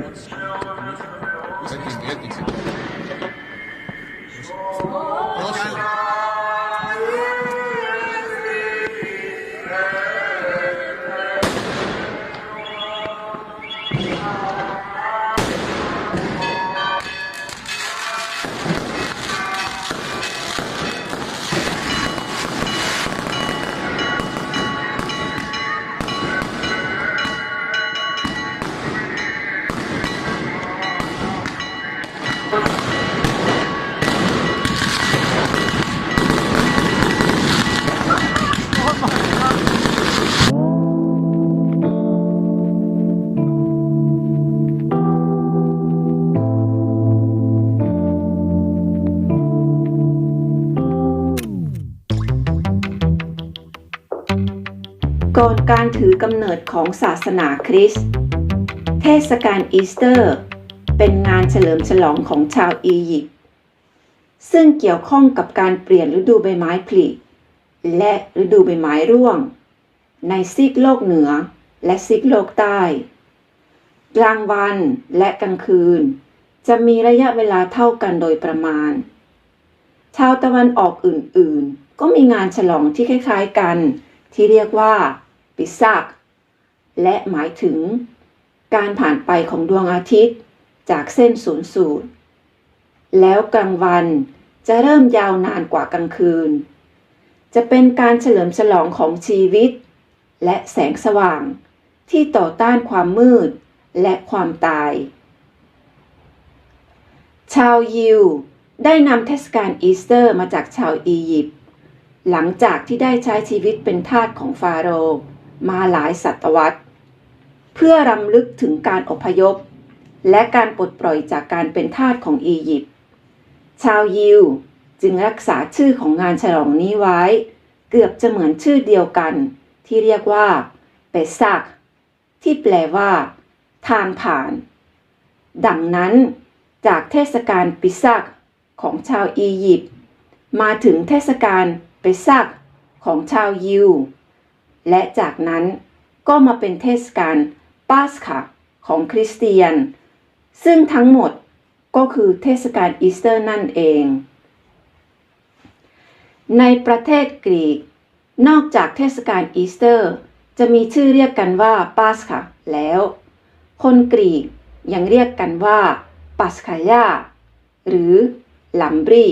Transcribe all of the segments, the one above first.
Everyone's ก่อนการถือกำเนิดของศาสนาคริสต์ เทศกาลอีสเตอร์ เป็นงานเฉลิมฉลองของชาวอียิปต์ซึ่งเกี่ยวข้องกับการเปลี่ยนฤดูใบไม้ผลิและฤดูใบไม้ร่วง ในซีกโลกเหนือและซีกโลกใต้ กลางวันและกลางคืน จะมีระยะเวลาเท่ากันโดยประมาณ ชาวตะวันออกอื่นๆ ก็มีงานฉลองที่คล้ายๆกัน ที่เรียกว่า ปิซักและหมายถึง การผ่านไปของดวงอาทิตย์จากเส้นศูนย์สูตร แล้วกลางวันจะเริ่มยาวนานกว่ากลางคืน จะเป็นการเฉลิมฉลองของชีวิต และแสงสว่างที่ต่อต้านความมืดและความตาย ชาวยิวได้นำเทศกาลอีสเตอร์มาจากชาวอียิปต์หลังจากที่ได้ใช้ชีวิตเป็นทาสของฟาโรห์ มาหลายศตวรรษ เพื่อรำลึกถึงการอพยพ และการปลดปล่อยจากการเป็นทาสของอียิปต์ ชาวยิวจึงรักษาชื่อของงานฉลองนี้ไว้ เกือบจะเหมือนชื่อเดียวกัน ที่เรียกว่าเปซัก ที่แปลว่า ทางผ่าน ดังนั้น จากเทศกาลปิซักของชาวอียิปต์มาถึงเทศกาลเปซักของชาวยิว และจากนั้นก็มาเป็นเทศกาลปาสคาของคริสเตียน ซึ่งทั้งหมดก็คือเทศกาลอีสเตอร์นั่นเอง ในประเทศกรีก นอกจากเทศกาลอีสเตอร์ จะมีชื่อเรียกกันว่าปาสคาแล้ว คนกรีกยังเรียกกันว่าปัสคายาหรือลัมบรี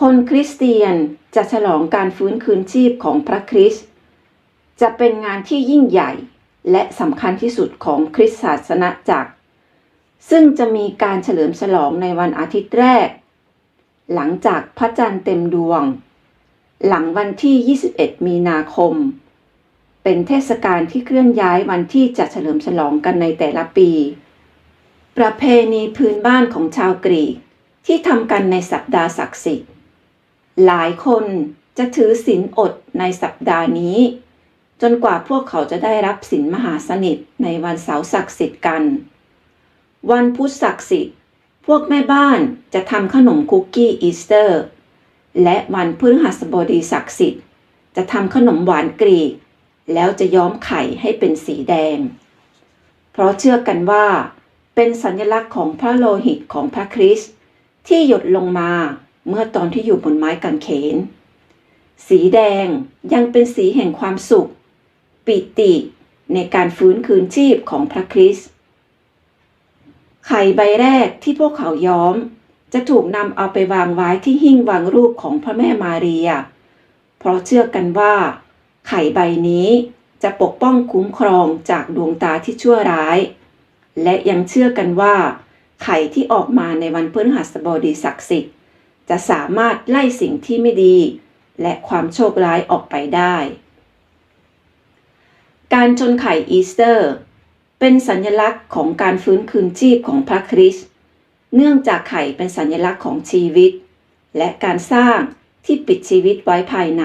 คนคริสเตียนจะฉลองการฟื้นคืนชีพของพระคริสต์ จะเป็นงานที่ยิ่งใหญ่ และสำคัญที่สุดของคริสตศาสนาจักร ซึ่งจะมีการเฉลิมฉลองในวันอาทิตย์แรก หลังจากพระจันทร์เต็มดวง หลังวันที่ 21 มีนาคม เป็นเทศกาลที่เคลื่อนย้ายวันที่จะเฉลิมฉลองกันในแต่ละปี ประเพณีพื้นบ้านของชาวกรีกที่ทำกันในสัปดาห์ศักดิ์สิทธิ์ หลายคนจะถือศีลอดในสัปดาห์นี้ จนกว่าพวกเขาจะได้รับศีลมหาสนิทในวันเสาร์ศักดิ์สิทธิ์กัน วันพุธศักดิ์สิทธิ์ พวกแม่บ้านจะทำขนมคุกกี้อีสเตอร์ และวันพฤหัสบดีศักดิ์สิทธิ์ จะทำขนมหวานกรีก แล้วจะย้อมไข่ให้เป็นสีแดง เพราะเชื่อกันว่า เป็นสัญลักษณ์ของพระโลหิตของพระคริสต์ที่หยดลงมาเมื่อตอนที่อยู่บนไม้กางเขน สีแดงยังเป็นสีแห่งความสุข ปิติในการฟื้นคืนชีพของพระคริสต์ไข่ใบแรกที่พวกเขาย้อม จะถูกนำเอาไปวางไว้ที่หิ้งวางรูปของพระแม่มารีย เพราะเชื่อกันว่า ไข่ใบนี้จะปกป้องคุ้มครองจากดวงตาที่ชั่วร้าย และยังเชื่อกันว่า ไข่ที่ออกมาในวันพฤหัสบดีศักดิ์สิทธิ์ จะสามารถไล่สิ่งที่ไม่ดี และความโชคร้ายออกไปได้ การชนไข่อีสเตอร์ เป็นสัญลักษณ์ของการฟื้นคืนชีพของพระคริสต์เนื่องจากไข่เป็นสัญลักษณ์ของชีวิต และการสร้างที่ปิดชีวิตไว้ภายใน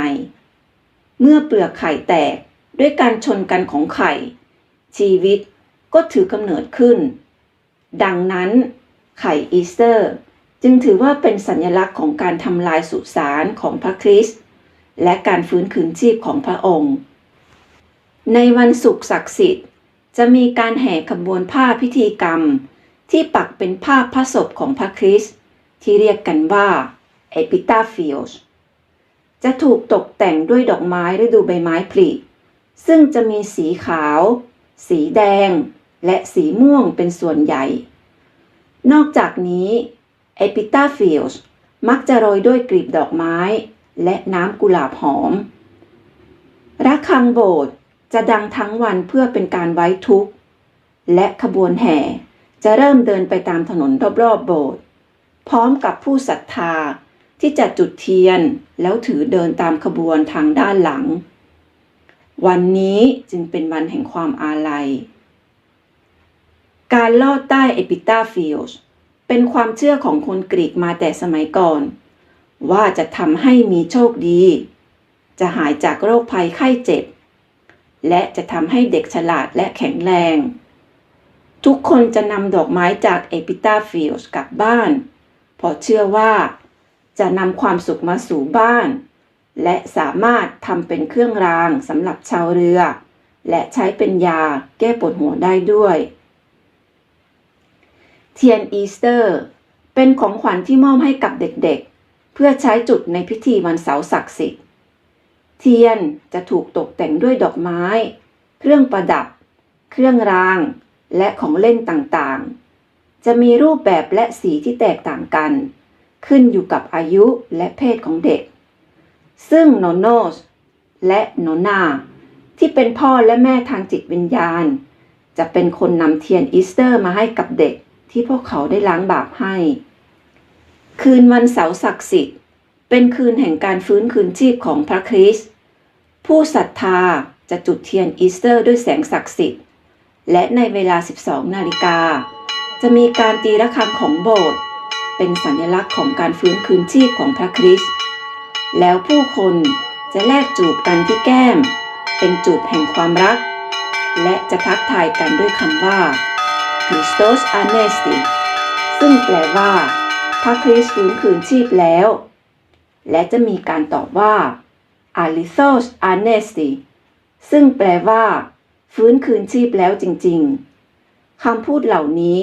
เมื่อเปลือกไข่แตกด้วยการชนกันของไข่ ชีวิตก็ถือกำเนิดขึ้น ดังนั้น ไข่อีสเตอร์ จึงถือว่าเป็นสัญลักษณ์ของการทำลายสุสานของพระคริสต์และการฟื้นคืนชีพของพระองค์ ในวันศุกร์ศักดิ์สิทธิ์ จะมีการแห่ขบวนผ้าพิธีกรรม ที่ปักเป็นภาพพระศพของพระคริสต์ที่เรียกกันว่า Epitaphios จะถูกตกแต่งด้วยดอกไม้ฤดูใบไม้ผลิซึ่งจะมีสีขาว สีแดง และสีม่วงเป็นส่วนใหญ่ นอกจากนี้ Epitaphios มักจะโรยด้วยกลีบดอกไม้ และน้ำกุหลาบหอมระฆังโบสถ์ จะดังทั้งวันเพื่อเป็นการไว้ทุกข์ และขบวนแห่จะเริ่มเดินไปตามถนนรอบๆโบสถ์พร้อมกับผู้ศรัทธาที่จะจุดเทียนแล้วถือเดินตามขบวนทางด้านหลัง วันนี้จึงเป็นวันแห่งความอาลัย การลอดใต้เอปิตาฟิลส์เป็นความเชื่อของคนกรีกมาแต่สมัยก่อน ว่าจะทำให้มีโชคดี จะหายจากโรคภัยไข้เจ็บ และจะทำให้เด็กฉลาดและแข็งแรง ทุกคนจะนำดอกไม้จากเอปิตาฟิลส์กลับบ้าน เพราะเชื่อว่า จะนำความสุขมาสู่บ้าน และสามารถทำเป็นเครื่องรางสำหรับชาวเรือ และใช้เป็นยาแก้ปวดหัวได้ด้วย เทียนอีสเตอร์ เป็นของขวัญที่มอบให้กับเด็กๆ เพื่อใช้จุดในพิธีวันเสาร์ศักดิ์สิทธิ์ เทียนจะถูกตกแต่งด้วยดอกไม้ เครื่องประดับ เครื่องราง และของเล่นต่างๆ จะมีรูปแบบและสีที่แตกต่างกัน ขึ้นอยู่กับอายุและเพศของเด็ก ซึ่งโนโนสและโนนาที่เป็นพ่อและแม่ทางจิตวิญญาณ จะเป็นคนนำเทียนอีสเตอร์มาให้กับเด็กที่พวกเขาได้ล้างบาปให้ คืนวันเสาร์ศักดิ์สิทธิ์ เป็นคืนแห่งการฟื้นคืนชีพของพระคริสต์ผู้ศรัทธาจะจุดเทียนอีสเตอร์ด้วยแสงศักดิ์สิทธิ์ และในเวลา 12 นาฬิกา จะมีการตีระฆังของโบสถ์เป็นสัญลักษณ์ของการฟื้นคืนชีพของพระคริสต์แล้วผู้คนจะแลกจูบกันที่แก้ม เป็นจูบแห่งความรัก และจะทักทายกันด้วยคำว่า Christos Anesti ซึ่งแปลว่า พระคริสต์ฟื้นคืนชีพแล้ว และจะมีการตอบว่า Alithos Anesti ซึ่งแปลว่า ฟื้นคืนชีพแล้วจริง ๆคำพูดเหล่านี้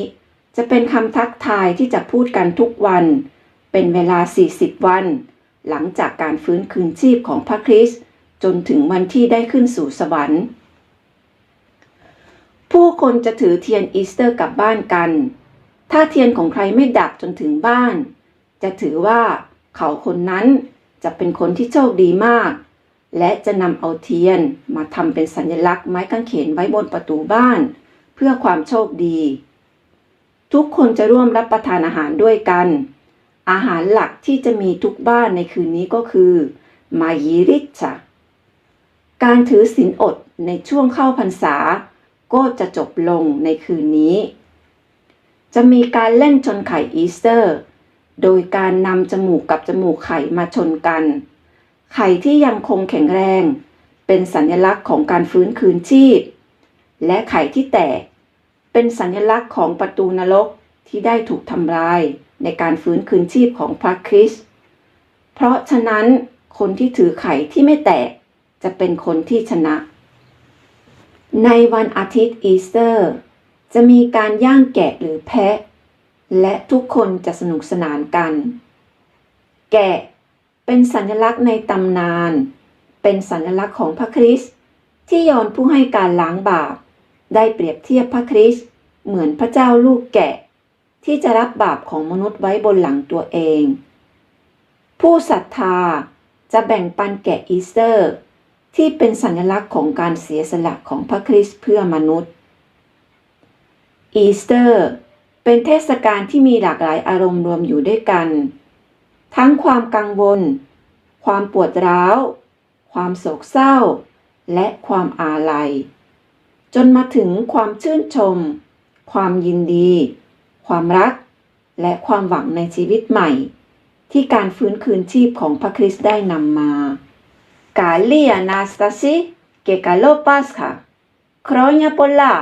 จะเป็นคำทักทายที่จะพูดกันทุกวัน เป็นเวลา 40 วัน หลังจากการฟื้นคืนชีพของพระคริสต์จนถึงวันที่ได้ขึ้นสู่สวรรค์ ผู้คนจะถือเทียนอีสเตอร์กลับบ้านกัน ถ้าเทียนของใครไม่ดับจนถึงบ้าน จะถือว่า เขาคนนั้นจะเป็นคนที่โชคดีมาก และจะนำเอาเทียนมาทำเป็นสัญลักษณ์ไม้กางเขนไว้บนประตูบ้าน เพื่อความโชคดี ทุกคนจะร่วมรับประทานอาหารด้วยกัน อาหารหลักที่จะมีทุกบ้านในคืนนี้ก็คือมายิริชะการถือศีลอดในช่วงเข้าพรรษา ก็จะจบลงในคืนนี้ จะมีการเล่นชนไข่อีสเตอร์ โดยการนำจมูกกับจมูกไข่มาชนกัน ไข่ที่ยังคงแข็งแรง เป็นสัญลักษณ์ของการฟื้นคืนชีพ และไข่ที่แตก เป็นสัญลักษณ์ของประตูนรกที่ได้ถูกทำลายในการฟื้นคืนชีพของพระคริสต์เพราะฉะนั้นคนที่ถือไข่ที่ไม่แตกจะเป็นคนที่ชนะ ในวันอาทิตย์อีสเตอร์ จะมีการย่างแกะหรือแพะ และทุกคนจะสนุกสนานกัน แกะเป็นสัญลักษณ์ในตำนาน เป็นสัญลักษณ์ของพระคริสต์ที่ยอนผู้ให้การล้างบาป ได้เปรียบเทียบพระคริสต์เหมือนพระเจ้าลูกแกะ ที่จะรับบาปของมนุษย์ไว้บนหลังตัวเอง ผู้ศรัทธาจะแบ่งปันแกะอีสเตอร์ ที่เป็นสัญลักษณ์ของการเสียสละของพระคริสต์เพื่อมนุษย์ อีสเตอร์ เป็นเทศกาลที่มีหลากหลายอารมณ์รวมอยู่ด้วยกัน ทั้งความกังวล ความปวดร้าว ความโศกเศร้า และความอาลัย จนมาถึงความชื่นชม ความยินดี ความรัก และความหวังในชีวิตใหม่ ที่การฟื้นคืนชีพของพระคริสต์ได้นำมากาเลียนาสตาซิเกกาโลปัสค่ะครอยาโปลลา